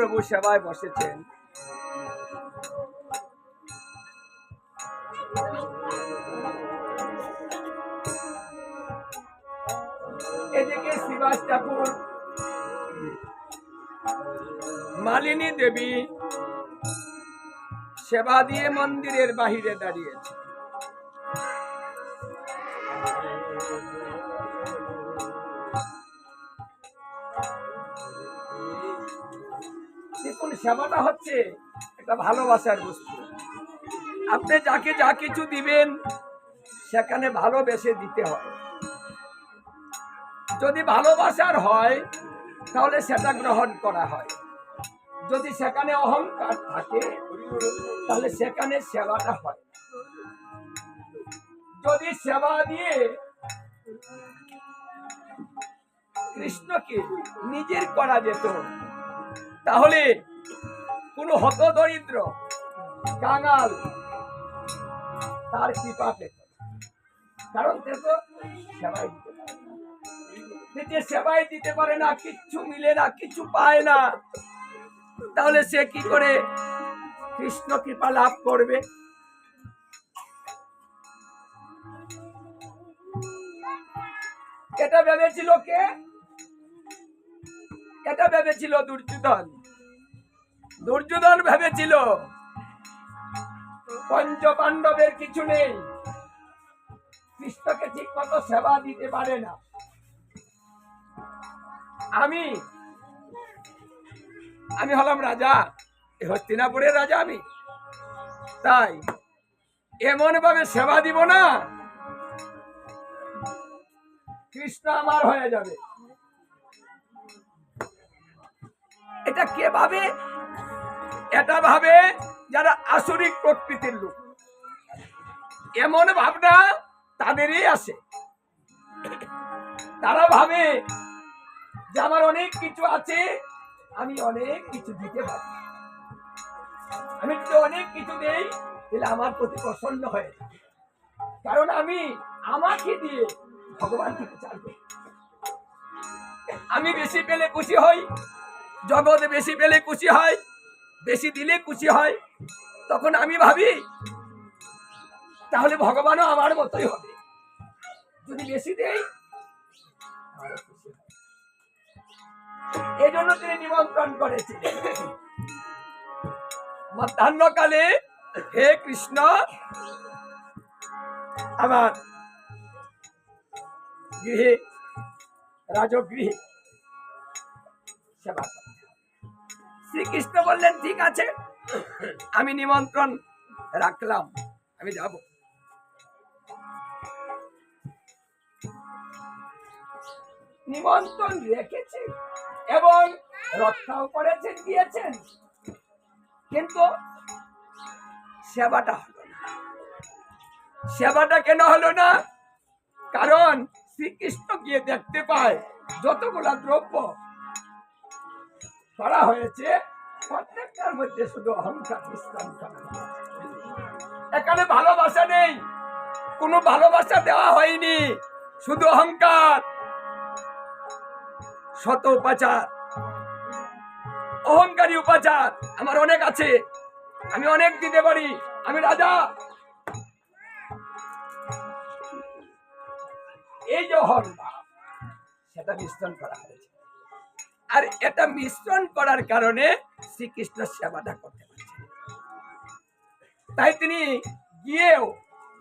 মহাপ্রভু সেবায় বসেছেন। এদিকে শিবাস ঠাকুর মালিনী দেবী সেবা দিয়ে মন্দিরের বাহিরে দাঁড়িয়েছে সেবাটা হচ্ছে একটা ভালোবাসার বস্তু। আপনি যাকে যা কিছু দিবেন, সেখানে ভালোবেসে দিতে হয়। যদি ভালোবাসার হয়, তাহলে সেটা গ্রহণ করা হয়। যদি সেখানে অহংকার থাকে, তাহলে সেখানে সেবাটা হয়। যদি সেবা দিয়ে কৃষ্ণকে নিজের করা যেত, তাহলে কোনো হত দরিদ্র কাঙাল তার কৃপা পেত। কারণ সেবাই দিতে পারে সেবাই দিতে পারে না, কিচ্ছু মিলে না কিছু পায় না, তাহলে সে কি করে কৃষ্ণ কৃপা লাভ করবে? এটা ভেবেছিল কে? এটা ভেবেছিল দুর্যোধন। দুর্যোধন ভেবেছিল পঞ্চ পাণ্ডবের কিছু নেই। কৃষ্ণকে ঠিক মতো সেবা দিতে পারে না। আমি আমি হলাম রাজা হস্তিনাপুরের রাজা আমি। তাই এমন ভাবে সেবা দিব না। কৃষ্ণ আমার হয়ে যাবে। এটা কে ভাবে? এটা ভাবে যারা আসরিক প্রকৃতির লোক। এমন ভাবনা তাদেরই আসে তারা ভাবে যে আমার অনেক কিছু আছে, আমি অনেক কিছু দিতে পারি। আমি যদি অনেক কিছু দেই, তাহলে আমার প্রতি প্রসন্ন হয়ে কারণ আমি আমাকে দিয়ে ভগবান থেকে চাইবে আমি বেশি পেলে খুশি হই, জগৎ বেশি পেলে খুশি হয় বেশি দিলে খুশি হয়, তখন আমি ভাবি, তাহলে ভগবানও আমার মতোই হবে যদি বেশি দেই, তাহলে খুশি হবে। এই জন্য তিনি নিমন্ত্রণ করেছিলেন মধ্যাহ্নকালে হে কৃষ্ণ, আমার গৃহে, রাজগৃহে সেবা। শ্রীকৃষ্ণ বললেন, ঠিক আছে, আমি নিমন্ত্রণ রাখলাম, আমি যাব। নিমন্ত্রণ রেখেছি এবং রক্ষাও করেছেন, দিয়েছেন, কিন্তু সেবাটা হলো না। সেবাটা কেন হলো না? কারণ শ্রীকৃষ্ণ গিয়ে দেখতে পায় যতগুলা দ্রব্য করা হয়েছে, প্রত্যেকটার মধ্যে শুধু অহংকার বিশ্রাম এখানে ভালোবাসা নেই, কোনো ভালোবাসা দেওয়া হয়নি, শুধু অহংকার। শত উপাচার, অহংকারী উপাচার আমার অনেক আছে, আমি অনেক দিতে পারি, আমি রাজা। এই যে অহংকার, সেটা মিশ্রণ করা হয়েছে। আর এটা মিশ্রণ করার কারণে শ্রীকৃষ্ণ সেবাটা করতে পারছে তাই তিনি গিয়েও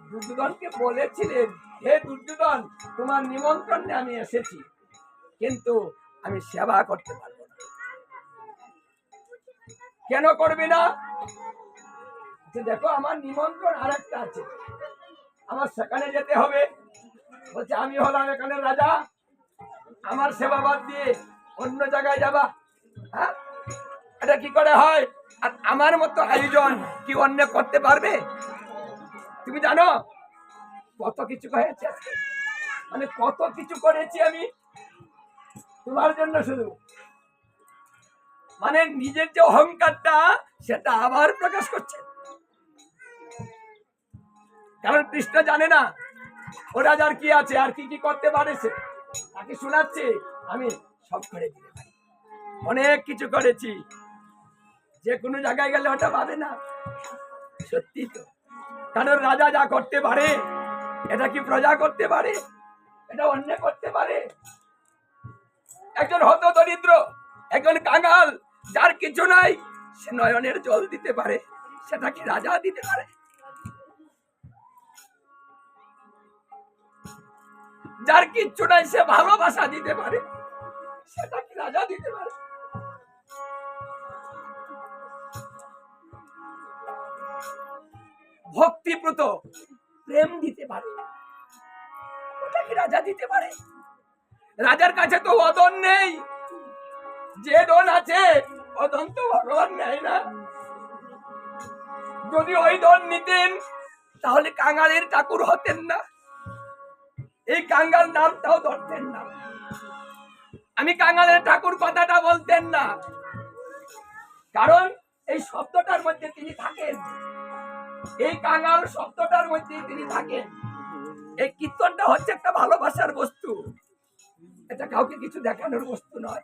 দুর্যোধনকে বলেছিলেন, হে দুর্যোধন, তোমার নিমন্ত্রণে আমি এসেছি, কিন্তু আমি সেবা করতে পারব কেন করবে না? দেখো, আমার নিমন্ত্রণ আর একটা আছে। আমার সেখানে যেতে হবে। বলছে, আমি হলাম এখানে রাজা। আমার সেবা বাদ দিয়ে অন্য জায়গায় যাবা হ্যাঁ? এটা কি করে হয়? আর আমার মতো আয়োজন কি অন্য করতে পারবে? তুমি জানো, কত কিছু হয়েছে মানে কত কিছু করেছি আমি তোমার জন্য শুধু। মানে নিজের যে অহংকারটা, সেটা আবার প্রকাশ করছে। কারণ কৃষ্ণ জানে না ও রাজার কি আছে, আর কি কি করতে পারেছে তাকে শোনাচ্ছে আমি। সব করে দিতে পারি। অনেক কিছু করেছি। যে কোনো জায়গায় গেলে ওটা পাবে না। সত্যি তো। কারণ রাজা যা করতে পারে, এটা কি প্রজা করতে পারে? এটা অন্য করতে পারে। একজন হত দরিদ্র, একজন কাঙাল, যার কিছু নাই, সে নয়নের জল দিতে পারে, সেটা কি রাজা দিতে পারে? যার কিচ্ছু নাই, সে ভালোবাসা দিতে পারে। সেটা কি রাজা দিতে পারে। ভক্তিপ্রত প্রেম দিতে পারে। ওটা কি রাজা দিতে পারে। রাজার কাছে তো অদন নেই। যে দন আছে অদন তো ভগবান নেয় না। যদি ওই দন নিতেন, তাহলে কাঙালের ঠাকুর হতেন না। এই কাঙ্গাল নামটাও ধরতেন না। আমি কাঙালের ঠাকুর কথাটা বলতেন না। কারণ এই শব্দটার মধ্যে তিনি থাকেন। এই কাঙাল শব্দটার মধ্যে তিনি থাকেন। এই কীর্তনটা হচ্ছে একটা ভালোবাসার বস্তু। এটা কাউকে কিছু দেখানোর বস্তু নয়।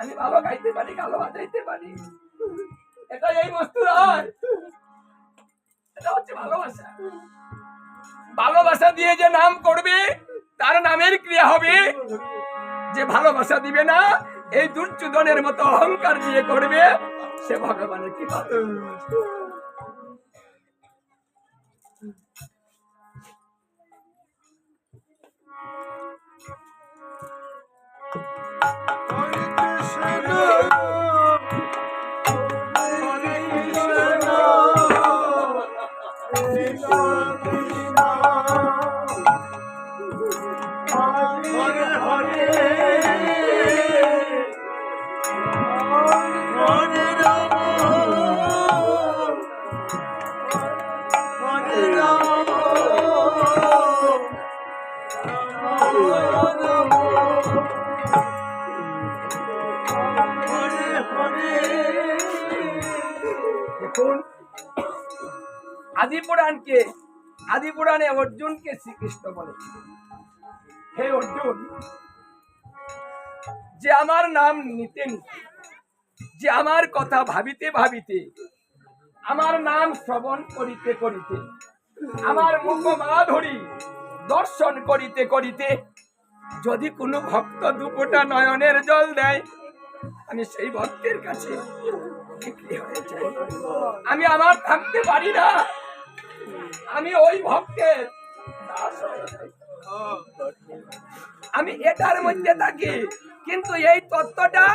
আমি ভালো গাইতে পারি, ভালো বাজাইতে পারি। এটা এই বস্তু নয়। এটা হচ্ছে ভালোবাসা। ভালোবাসা দিয়ে যে নাম করবে তার নামের ক্রিয়া হবে যে ভালোবাসা দিবে না, এই দুর্যোধনের মতো অহংকার দিয়ে করবে, সে ভগবানের কি হরে দেখুন আদি পুরাণকে আদি পুরাণে অর্জুনকে শ্রীকৃষ্ণ বলেছিল হে অর্জুন, যে আমার নাম নিতে নিতে যে আমার কথা ভাবিতে ভাবিতে, আমার নাম শ্রবণ করিতে করিতে, আমার মুখ মাধুরী দর্শন করিতে করিতে, যদি কোনো ভক্ত দুপোটা নয়নের জল দেয়, আমি সেই ভক্তের কাছে আমি আমার থাকতে পারি না। আমি ওই ভক্তের। আমি এটার মধ্যে থাকি, কিন্তু এই তত্ত্বটা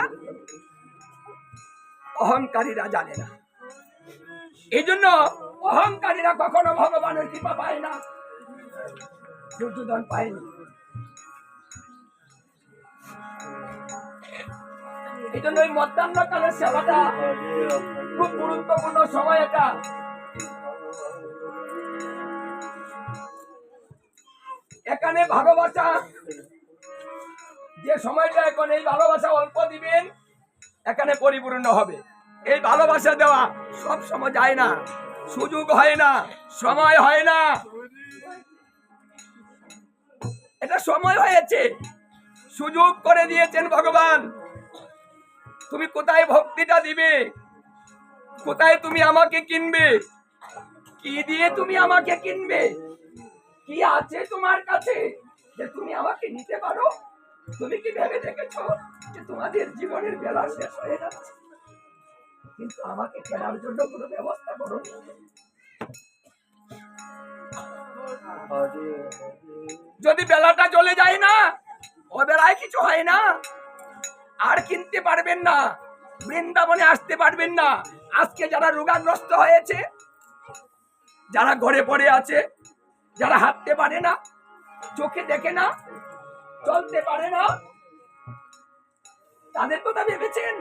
অহংকারীরা জানে না। এই জন্য অহংকারীরা কখনো ভগবানের কৃপা পায় না। দুর্যোধন পায়নি। এই জন্য ওই মধ্যাহ্নকালের সেবাটা খুব গুরুত্বপূর্ণ সময় এটা। এখানে ভালোবাসা, যে সময়টা এখন, এই ভালোবাসা অল্প দিবেন, এখানে পরিপূর্ণ হবে। এই ভালোবাসা দেওয়া সব সময় যায় না, সুযোগ হয় না, সময় হয় না। এটা সময় হয়েছে। সুযোগ করে দিয়েছেন ভগবান। তুমি কোথায় ভক্তিটা দিবে? কোথায় তুমি আমাকে কিনবে? কি দিয়ে তুমি আমাকে কিনবে? কি আছে তোমার কাছে যে তুমি আমাকে নিতে পারো? তুমি কি ভেবে দেখেছ যে তোমাদের জীবনের বেলা শেষ হয়ে যাচ্ছে? কিন্তু আমাকে কেনার জন্য কোনো ব্যবস্থা করো যদি বেলাটা চলে যায় না ও বেলায় কিছু হয় না, আর কিনতে পারবেন না। বৃন্দাবনে আসতে পারবেন না। আজকে যারা রোগাগ্রস্ত হয়েছে, যারা ঘরে পড়ে আছে, যারা হাঁটতে পারে না, চোখে দেখে না, চলতে পারে না, তাদের কথা ভেবেছেন?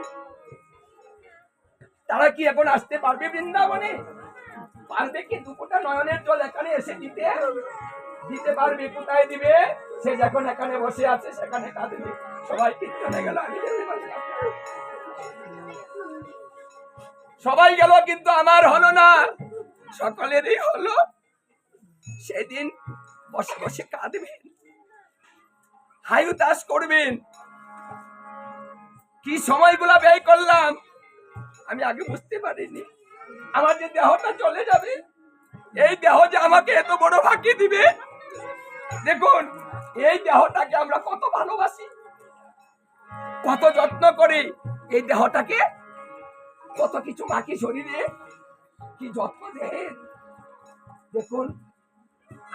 তারা কি এখন আসতে পারবে বৃন্দাবনে? পারবে কি? দুপুরটা নয়নের জল এখানে এসে দিতে? দিতে পারবে, কোথায় দিবে? সে যখন এখানে বসে আছে, সেখানে কাঁদবে সবাই কীর্তনে গেল, আমি যেতে। সবাই গেল, কিন্তু আমার হলো না। সকলেরই হলো। সেদিন বসে বসে কাঁদবেন। হায়ুতাস করবেন। কি সময়গুলা ব্যয় করলাম, আমি আগে বুঝতে পারিনি। আমার যে দেহটা চলে যাবে, এই দেহ যে আমাকে এত বড় ফাঁকি দিবে, দেখুন, এই দেহটাকে আমরা কত ভালোবাসি, কত যত্ন করি, এই দেহটাকে কত কিছু মাখি শরীরে? কি যত্ন দেয় দেখুন,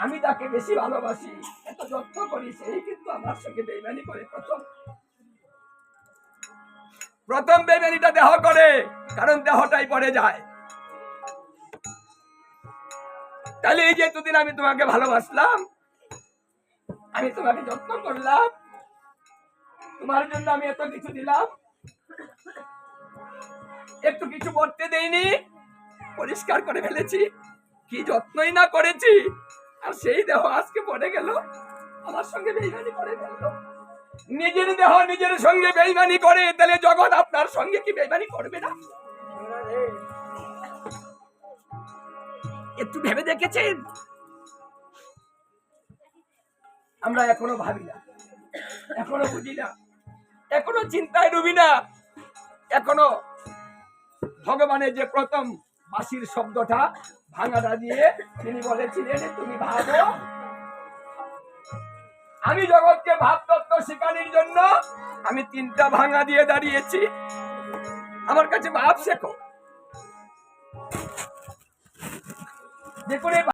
আমি তাকে বেশি ভালোবাসি, এত যত্ন করি, সেই কিন্তু আমার সঙ্গে বেইমানি করে প্রথম। প্রথম বেইমানিটা দেহ করে, কারণ দেহটাই পড়ে যায়। তাহলে এই যে এতদিন আমি তোমাকে ভালোবাসলাম, আমি তোমাকে যত্ন করলাম, তোমার জন্য আমি এত কিছু দিলাম। একটু কিছু করতে দেইনি। পরিষ্কার করে ফেলেছি। কি যত্নই না করেছি। আর সেই দেহ আজকে পড়ে গেল। আমার সঙ্গে বেইমানি করে ফেলল। নিজের দেহ নিজের সঙ্গে বেইমানি করে, তাহলে জগৎ আপনার সঙ্গে কি বেইমানি করবে না? একটু ভেবে দেখেছেন? আমরা এখনও ভাবি না। এখনও বুঝি না। এখনও চিন্তায় ডুবি না। এখনও ভগবানের যে প্রথম বাসির শব্দটা ভাঙাটা দিয়ে তিনি বলেছিলেন, তুমি ভাবো, আমি জগৎকে ভাব তত্ত্ব শেখানোর জন্য আমি তিনটা ভাঙা দিয়ে দাঁড়িয়েছি। আমার কাছে ভাব শেখো। যে করে